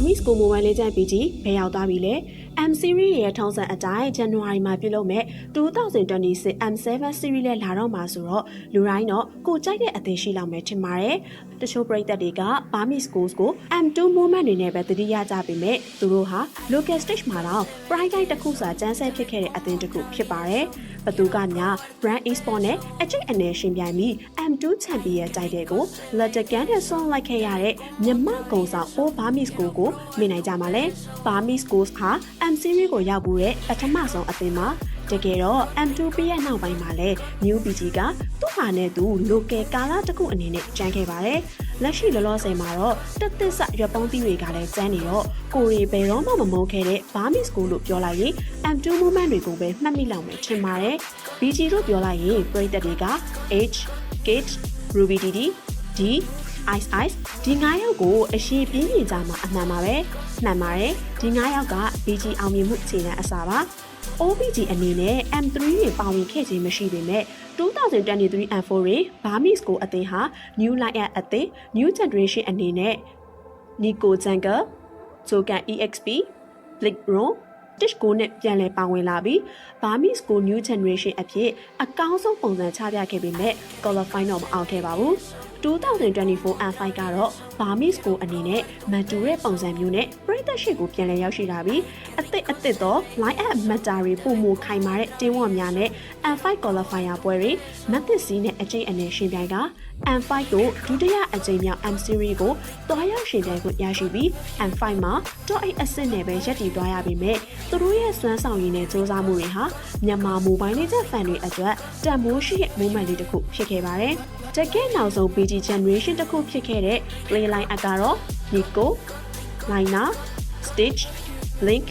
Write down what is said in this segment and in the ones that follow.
Burmese School Mobile Legends PG ဘယ်ရောက်သွားပြီလဲ M series ရဲ့ထောင်စံအတိုင်း January မှာပြုလုပ်မဲ့2026 M7 series လဲလာတော့မှာဆိုတော့လူတိုင်းတော့ကိုကြိုက်တဲ့အသင်းရှိလောက်မယ်ထင်ပါတယ်တချို့ပရိသတ်တွေက Burmese Schools ကို M2 moment တွေနဲ့ပဲသတိရကြပေမဲ့သူတို့ဟာ local stage မှာတော့ pride guide တစ်ခုစာကျန်းဆဲဖြစ်ခဲ့တဲ့အသင်းတစ်ခုဖြစ်ပါတယ်ဘသူကများ brand e-sport နဲ့အကျိတ်အနေရှင်ပြိုင်ပြီး M2 champion ရဲ့တိုက်တဲ့ကိုလက်တကန်နဲ့ဆွန်လိုက်ခဲ့ရတဲ့မြမကုံဆောင် O Burmese School ကိုမြင်နိုင်ကြပါလဲ Burmese Schools ဟာ M series ကိုရောက်ဘူးတဲ့ပထမဆုံးအသင်းမှာတကယ်တော့ M2P ရဲ့နောက်ပိုင်းမှာလဲ New BG ကသူ့ဟာနဲ့သူ local ကာလာတစ်ခုအနေနဲ့ကျန်းခဲ့ပါတယ်။လက်ရှိလောလောဆယ်မှာတော့တက်တက်ဆရွက်ပေါင်းသီးတွေကလည်းကျန်းနေတော့ကိုရီဘယ်တော့မှမမုန်းခဲ့တဲ့ Burmese School လို့ပြောလိုက်ရင် M2 movement တွေကိုပဲမှတ်မိလောက်မယ်ထင်ပါတယ်။ BG လို့ပြောလိုက်ရင်ပရိသတ်တွေက H, Gate, Ruby DD, D, Ice Ice ဒီ9ယောက်ကိုအရှိပြင်းပြင်းကြမှာအမှန်ပါပဲ။မှန်ပါတယ်။ဒီ9ယောက်က BG အောင်မြင်မှုအခြေခံအစားပါ။ OPG အနေနဲ့ M3 တွေပါဝင်ခဲ့ခြင်းမရှိပေမဲ့2023 M4 တွေ Burmese ကိုအသင်းဟာ New Line အသင်း New Generation အနေနဲ့ Nico Jungle, Zogan EXP, Blick Bro တစ်ကိုနဲ့ပြန်လည်ပါဝင်လာပြီး Burmese ကို New Generation အဖြစ်အကောင်းဆုံးပုံစံချပြခဲ့ပေမဲ့ qualify တော့မအောင်ခဲ့ပါဘူး 2024 M5 ကတော့ Burmese ကိုအနေနဲ့မတူတဲ့ပုံစံမျိုးနဲ့ပြည်သက်ရှိကိုပြန်လည်ရောက်ရှိလာပြီးအသစ်အသစ်သော line up matter တွေပုံမခိုင်မာတဲ့တင်းဝတ်များနဲ့ M5 qualifier ပွဲတွေမက်သစ်စီးနဲ့အကျိတ်အနေရှင်ပြိုင်က M5 တို့ဒုတိယအကြိမ်မြောက် M series ကိုတွားရောက်ရှင်ပြိုင်ခွင့်ရရှိပြီး M5 မှာ top 8အဆင့်နဲ့ပဲရပ်တည်သွားရပေမဲ့သူတို့ရဲ့စွမ်းဆောင်ရည်နဲ့စူးစမ်းမှုတွေဟာမြန်မာ mobile legend fan တွေအတွက်တန်မိုးရှိတဲ့ moment လေးတစ်ခုဖြစ်ခဲ့ပါတယ်။တကယ်နောက်ဆုံး PG generation တစ်ခုဖြစ်ခဲ့တဲ့ playline အကတော့ Nico, Lina, Stitch, Link,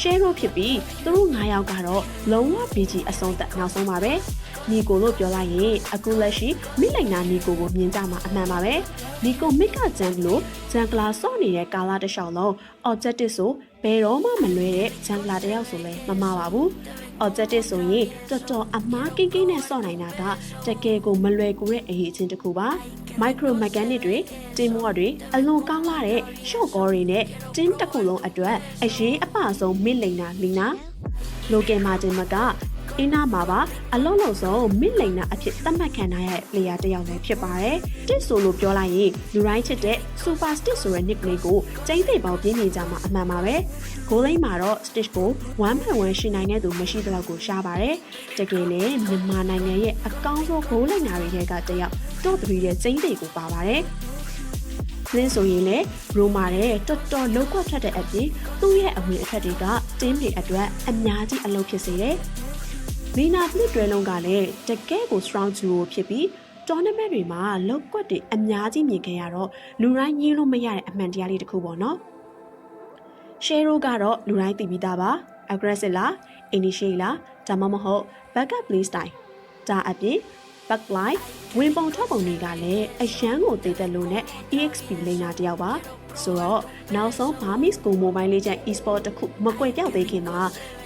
Share တို့ဖြစ်ပြီးသူတို့၅ယောက်ကတော့လုံးဝ PG အဆုံးသက်နောက်ဆုံးပါပဲ။နီကိုလို့ပြောလိုက်ရင်အခုလက်ရှိမိလိုက်နာနီကိုကိုမြင်ကြမှာအမှန်ပါပဲ။နီကိုမစ်ကဂျန်လို့ဂျန်ကလာစော့နေတဲ့ကာလာတစ်လျှောက်လုံး objective ဆိုဘယ်တော့မှမလွဲတဲ့ဂျန်ကလာတစ်ယောက်ဆိုလဲမမှားပါဘူး။ objective ဆိုရင်တော်တော်အမားကိန်းကိန်းနဲ့စော့နိုင်တာကတကယ်ကိုမလွယ်ကူတဲ့အရေးအချင်းတစ်ခုပါ micro mechanic တွေ team work တွေအလွန်ကောင်းလာတဲ့ short call တွေနဲ့ team တစ်ခုလုံးအတွက်အရေးအပဆုံး mid laner လီနာ local margin မက အင်းနာမှာပါအလုံးလုံးဆုံး mid laner အဖြစ်သတ်မှတ်ခံထားရတဲ့ player တစ်ယောက်လည်းဖြစ်ပါတယ်။တစ်ဆိုလို့ပြောလိုက်ရင်လူတိုင်းချစ်တဲ့ super stick ဆိုတဲ့ nickname ကိုကျိန်းသိပေါင်းပြင်းနေကြမှာအမှန်ပါပဲ။ဂိုးလိမ့်မှာတော့ stitch ကို1.1ရှိနိုင်တဲ့သူမရှိတဲ့လောက်ကိုရှားပါတယ်။တကယ်လည်းမြန်မာနိုင်ငံရဲ့အကောင်းဆုံးဂိုးလိမ့်နာတွေကတယောက် top 3ရဲ့ကျိန်းသိကိုပါပါတယ်။လင်းဆိုရင်လည်းရိုမာတဲ့တော်တော်လောက်ကွက်ထွက်တဲ့အပြင်သူ့ရဲ့အဝင်အထွက်တွေကတင်းတွေအတွက်အများကြီးအလုပ်ဖြစ်စေတယ်။ မီနာဖလစ်တွဲလုံးကလည်းတကယ်ကို strong duo ဖြစ်ပြီး tournament တွေမှာလောက်ကွက်တွေအများကြီးမြင်ခဲ့ရတော့လူတိုင်းညင်းလို့မရတဲ့အမှန်တရားလေးတစ်ခုပေါ့နော်။ share ကတော့လူတိုင်းသိပြီးသားပါ aggressive လား initiate လားဒါမှမဟုတ် backup play style ဒါအပြင် backline ဝင်ပုံထွက်ပုံတွေကလည်းအရန်ကိုတည်သက်လို့နဲ့ EXP လိန်နာတယောက်ပါဆိုတော့နောက်ဆုံး Burmese Go Mobile Legends e-sport တခုမကွယ်ပြောက်သေးခင်မှာ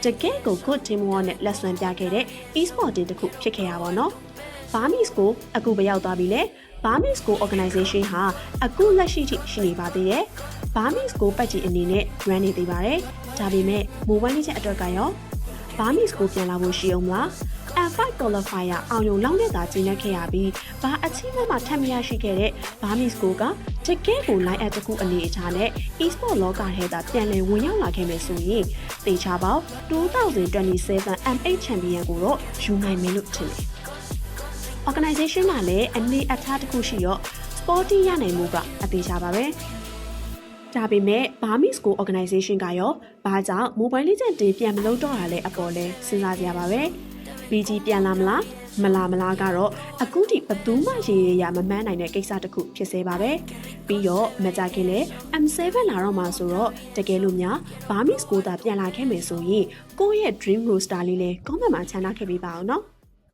တကယ်ကို good teamwork နဲ့လက်ဆွမ်းပြခဲ့တဲ့ e-sport တင်တခုဖြစ်ခဲ့ရပါတော့။ Burmese Go အခုမရောက်သွားပြီလေ Burmese Go Organization ဟာအခုလက်ရှိထိရှိနေပါသေးတယ်။ Burmese Go ပတ်ကြီးအနေနဲ့ run နေသေးပါတယ်။ဒါပေမဲ့ mobile legend အတွက်ကရော Burmese Go ပြန်လာဖို့ရှိအောင်မလား။ F5 qualifier အောင်ယုံလောက်နဲ့သာကျင်းနေခဲ့ရပြီးဘာအချင်းမှထပ်မရရှိခဲ့တဲ့ Burmese Go ကတကယ်ကို line up တစ်ခုအနေအထားနဲ့ e-sport လောကထဲသာပြန်လည်ဝင်ရောက်လာခဲ့မယ်ဆိုရင်တေချာပေါင်း2027 M8 champion ကိုတော့ယူနိုင်မယ်လို့ထင်တယ်။ organization ကလည်းအနေအထားတစ်ခုရှိတော့ sporty ရနိုင်မှုကအသေးချာပါပဲ။ဒါပေမဲ့ Burmese Go Organization ကရောဘာကြောင့် Mobile Legends တင်ပြန်မလုပ်တော့တာလဲအပေါ်လဲစဉ်းစားကြရပါပဲ။ BG ပြန်လာမလားမလာမလားကတော့အခုထိဘသူမှရေရရမမှန်းနိုင်တဲ့ကိစ္စတစ်ခုဖြစ်စေပါပဲပြီးတော့မကြခင်လဲ M7 လာတော့မှာဆိုတော့တကယ်လို့များ Burmese ကိုသာပြန်လာခဲ့မယ်ဆိုရင်ကိုယ့်ရဲ့ dream roster လေးလဲကောင်းမှန်မှချမ်းသာခဲ့ပြီးပါအောင်နော်